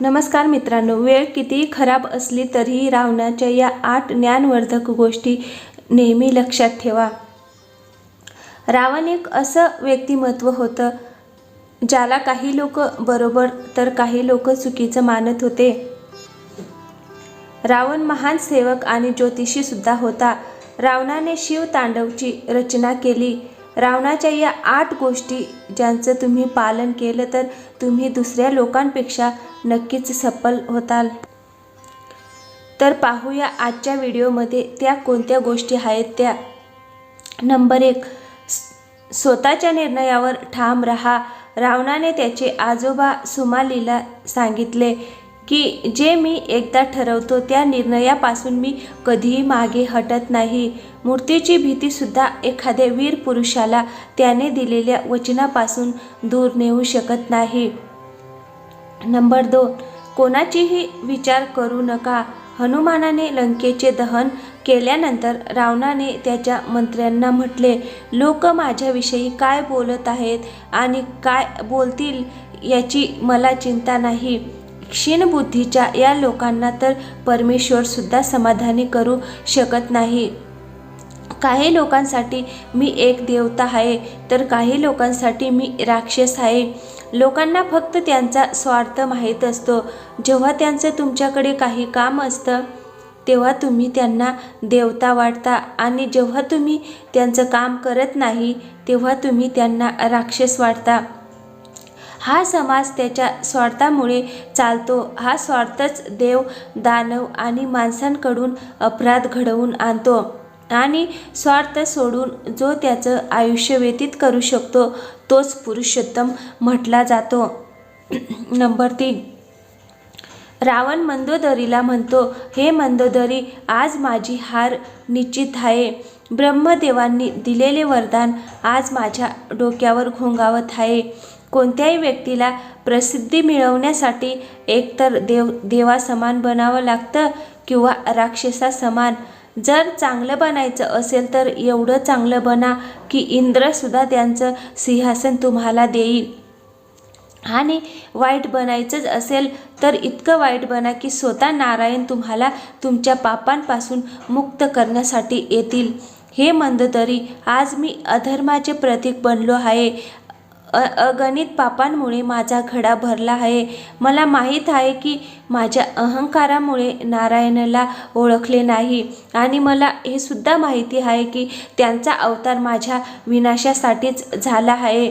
नमस्कार मित्रांनो वेळ कितीही खराब असली तरीही रावणाच्या या आठ ज्ञानवर्धक गोष्टी नेहमी लक्षात ठेवा. रावण एक असं व्यक्तिमत्व होतं ज्याला काही लोक बरोबर तर काही लोक चुकीचं मानत होते. रावण महान सेवक आणि ज्योतिषी सुद्धा होता. रावणाने शिव तांडवची रचना केली. रावणाच्या या आठ गोष्टी ज्यांचं तुम्ही पालन केलं तर तुम्ही दुसऱ्या लोकांपेक्षा नक्कीच सफल होताल. तर पाहूया आजच्या व्हिडिओमध्ये त्या कोणत्या गोष्टी आहेत त्या. नंबर एक स्वतःच्या निर्णयावर ठाम रहा. रावणाने त्याचे आजोबा सुमालीला सांगितले की जे मी एकदा ठरवतो त्या निर्णयापासून मी कधीही मागे हटत नाही. मूर्तीची भीतीसुद्धा एखाद्या वीर पुरुषाला त्याने दिलेल्या वचनापासून दूर नेऊ शकत नाही. नंबर दोन कोणाचीही विचार करू नका. हनुमानाने लंकेचे दहन केल्यानंतर रावणाने त्याच्या मंत्र्यांना म्हटले लोक माझ्याविषयी काय बोलत आहेत आणि काय बोलतील याची मला चिंता नाही. क्षीणबुद्धीच्या या लोकांना तर परमेश्वरसुद्धा समाधानी करू शकत नाही. काही लोकांसाठी मी एक देवता आहे तर काही लोकांसाठी मी राक्षस आहे. लोकांना फक्त त्यांचा स्वार्थ माहीत असतो. जेव्हा त्यांचं तुमच्याकडे काही काम असतं तेव्हा तुम्ही त्यांना देवता वाटता आणि जेव्हा तुम्ही त्यांचं काम करत नाही तेव्हा तुम्ही त्यांना राक्षस वाटता. हा समाज त्याच्या स्वार्थामुळे चालतो. हा स्वार्थच देव दानव आणि माणसांकडून अपराध घडवून आणतो आणि स्वार्थ सोडून जो त्याचं आयुष्य व्यतीत करू शकतो तोच पुरुषोत्तम म्हटला जातो. नंबर तीन. रावण मंदोदरीला म्हणतो हे मंदोदरी आज माझी हार निश्चित आहे. ब्रह्मदेवांनी दिलेले वरदान आज माझ्या डोक्यावर घोंगावत आहे. कोणत्याही व्यक्तीला प्रसिद्धी मिळवण्यासाठी एकतर देव देवासमान बनावं लागतं किंवा राक्षसा समान. जर चांगलं बनायचं असेल तर एवढं चांगलं बना की इंद्रसुद्धा त्यांचं सिंहासन तुम्हाला देईल. आणि वाईट बनायचंच असेल तर इतकं वाईट बना की स्वतः नारायण तुम्हाला तुमच्या पापांपासून मुक्त करण्यासाठी येतील. हे मंदतरी आज मी अधर्माचे प्रतीक बनलो आहे. अ अगणित पापांमुळे माझा घडा भरला आहे. मला माहीत आहे की माझ्या अहंकारामुळे नारायणाला ओळखले नाही. आणि मला हे सुद्धा माहिती आहे की त्यांचा अवतार माझ्या विनाशासाठीच झाला आहे.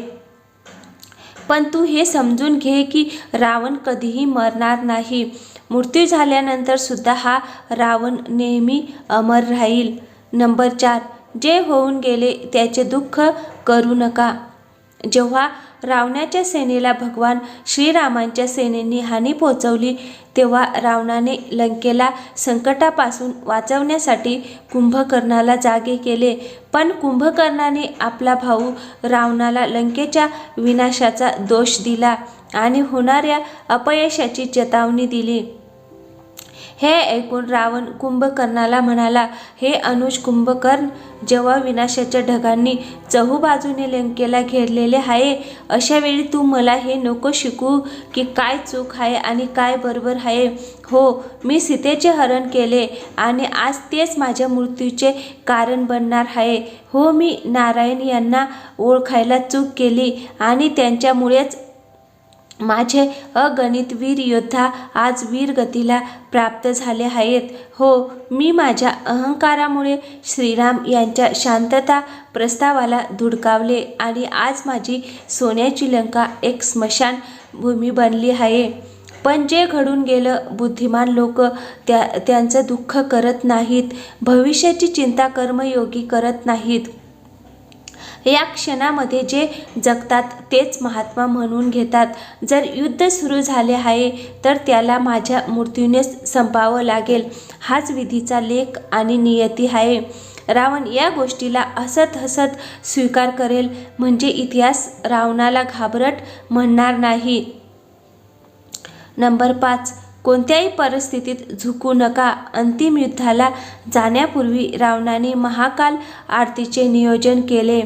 पण तू हे समजून घे की रावण कधीही मरणार नाही. मृत्यू झाल्यानंतर सुद्धा हा रावण नेहमी अमर राहील. नंबर चार जे होऊन गेले त्याचे दुःख करू नका. जेव्हा रावणाच्या सेनेला भगवान श्रीरामांच्या सेनेने हानी पोचवली तेव्हा रावणाने लंकेला संकटापासून वाचवण्यासाठी कुंभकर्णाला जागे केले. पण कुंभकर्णाने आपला भाऊ रावणाला लंकेच्या विनाशाचा दोष दिला आणि होणाऱ्या अपयशाची चेतावणी दिली. हे ऐकून रावण कुंभकर्णाला म्हणाला हे अनुज कुंभकर्ण जेव्हा विनाशाच्या ढगांनी चहूबाजूने लंकेला घेरलेले आहे अशा वेळी तू मला हे नको शिकू की काय चूक आहे आणि काय बरोबर आहे हो मी सीतेचे हरण केले आणि आज तेच माझ्या मृत्यूचे कारण बनणार आहे हो मी नारायण यांना ओळखायला चूक केली आणि त्यांच्यामुळेच माझे अगणित वीर योद्धा आज वीरगतीला प्राप्त झाले आहेत. हो मी माझ्या अहंकारामुळे श्रीराम यांच्या शांतता प्रस्तावाला धुडकावले आणि आज माझी सोन्याची लंका एक स्मशान भूमी बनली आहे. पण जे घडून गेलं बुद्धिमान लोक त्या त्यांचं दुःख करत नाहीत. भविष्याची चिंता कर्मयोगी करत नाहीत. या क्षणामध्ये जे जगतात तेच महात्मा म्हणून घेतात. जर युद्ध सुरू झाले आहे तर त्याला माझ्या मृत्यूनेच संपावं लागेल. हाच विधीचा लेख आणि नियती आहे. रावण या गोष्टीला हसत हसत स्वीकार करेल म्हणजे इतिहास रावणाला घाबरट म्हणणार नाही. नंबर पाच कोणत्याही परिस्थितीत झुकू नका. अंतिम युद्धाला जाण्यापूर्वी रावणाने महाकाल आरतीचे नियोजन केले.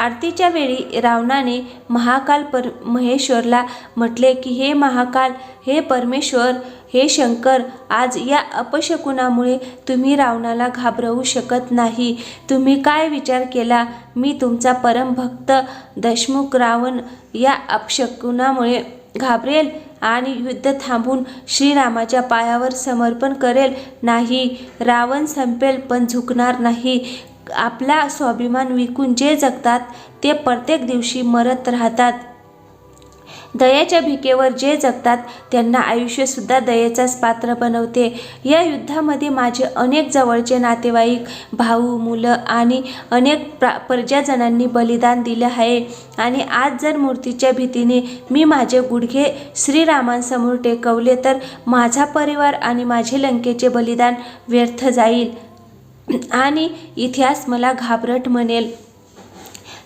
आरतीच्या वेळी रावणाने महाकाल पर महेश्वरला म्हटले की हे महाकाल हे परमेश्वर हे शंकर आज या अपशकुनामुळे तुम्ही रावणाला घाबरवू शकत नाही. तुम्ही काय विचार केला? मी तुमचा परमभक्त दशमुख रावण या अपशकुनामुळे घाबरेल आणि युद्ध थांबून श्रीरामाच्या पायावर समर्पण करेल. नाही रावण संपेल पण झुकणार नाही. आपला स्वाभिमान विकून जे जगतात ते प्रत्येक दिवशी मरत राहतात. दयाच्या भिकेवर जे जगतात त्यांना आयुष्यसुद्धा दयेचाच पात्र बनवते. या युद्धामध्ये माझे अनेक जवळचे नातेवाईक भाऊ मुलं आणि अनेक प्रा प्रजाजनांनी बलिदान दिलं आहे. आणि आज जर मूर्तीच्या भीतीने मी माझे गुडघे श्रीरामांसमोर टेकवले तर माझा परिवार आणि माझे लंकेचे बलिदान व्यर्थ जाईल. आणि इतिहास मला घाबरट म्हणेल.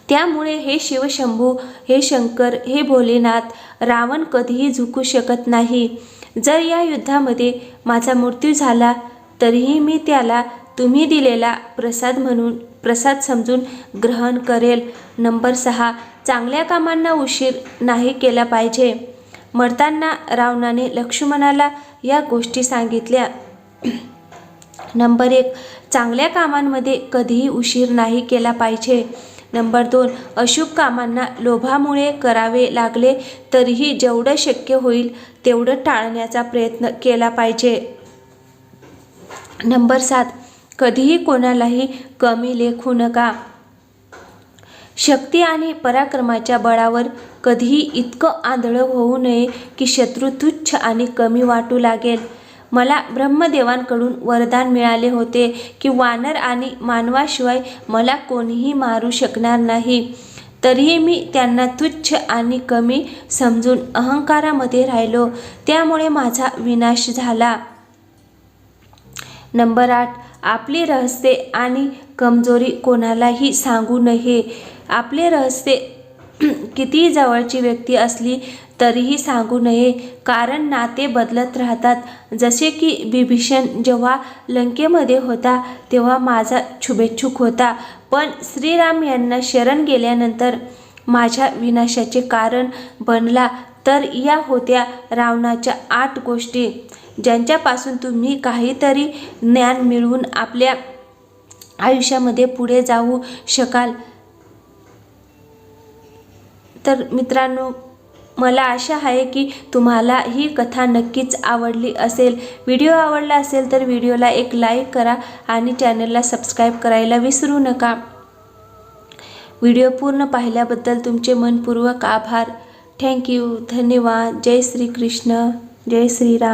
त्यामुळे हे शिवशंभू हे शंकर हे भोलेनाथ रावण कधीही झुकू शकत नाही. जर या युद्धामध्ये माझा मृत्यू झाला तरीही मी त्याला तुम्ही दिलेला प्रसाद म्हणून प्रसाद समजून ग्रहण करेल. नंबर सहा चांगल्या कामांना उशीर नाही केला पाहिजे. मरताना रावणाने लक्ष्मणाला या गोष्टी सांगितल्या. नंबर एक चांगल्या कामांमध्ये कधीही उशीर नाही केला पाहिजे. नंबर दोन अशुभ कामांना लोभामुळे करावे लागले तरीही जेवढं शक्य होईल तेवढं टाळण्याचा प्रयत्न केला पाहिजे. नंबर सात कधीही कोणालाही कमी लेखू नका. शक्ती आणि पराक्रमाच्या बळावर कधीही इतकं आंधळं होऊ नये की शत्रू तुच्छ आणि कमी वाटू लागेल. मला ब्रह्मदेवांकडून वरदान मिळाले होते की वानर आणि मानवाशिवाय मला कोणीही मारू शकणार नाही. तरीही मी त्यांना तुच्छ आणि कमी समजून अहंकारामध्ये राहिलो. त्यामुळे माझा विनाश झाला. नंबर आठ. आपली रहस्ये आणि कमजोरी कोणालाही सांगू नये. आपले रहस्ये कितीही जवळची व्यक्ती असली तरीही सांगू नये. कारण नाते बदलत राहतात. जसे की बिभीषण जेव्हा लंकेमध्ये होता तेव्हा माझा शुभेच्छुक होता. पण श्रीराम यांना शरण गेल्यानंतर माझ्या विनाशाचे कारण बनला तर या होत्या रावणाच्या आठ गोष्टी. ज्यांच्यापासून तुम्ही काहीतरी ज्ञान मिळवून आपल्या आयुष्यामध्ये पुढे जाऊ शकाल. तर मित्रांनो मला आशा आहे की तुम्हाला ही कथा नक्कीच आवडली असेल. व्हिडिओ आवडला असेल तर व्हिडिओला एक लाईक करा आणि चॅनलला सबस्क्राईब करायला विसरू नका. व्हिडिओ पूर्ण पाहिल्याबद्दल तुमचे मनपूर्वक आभार. थँक्यू धन्यवाद. जय श्री कृष्ण जय श्रीराम.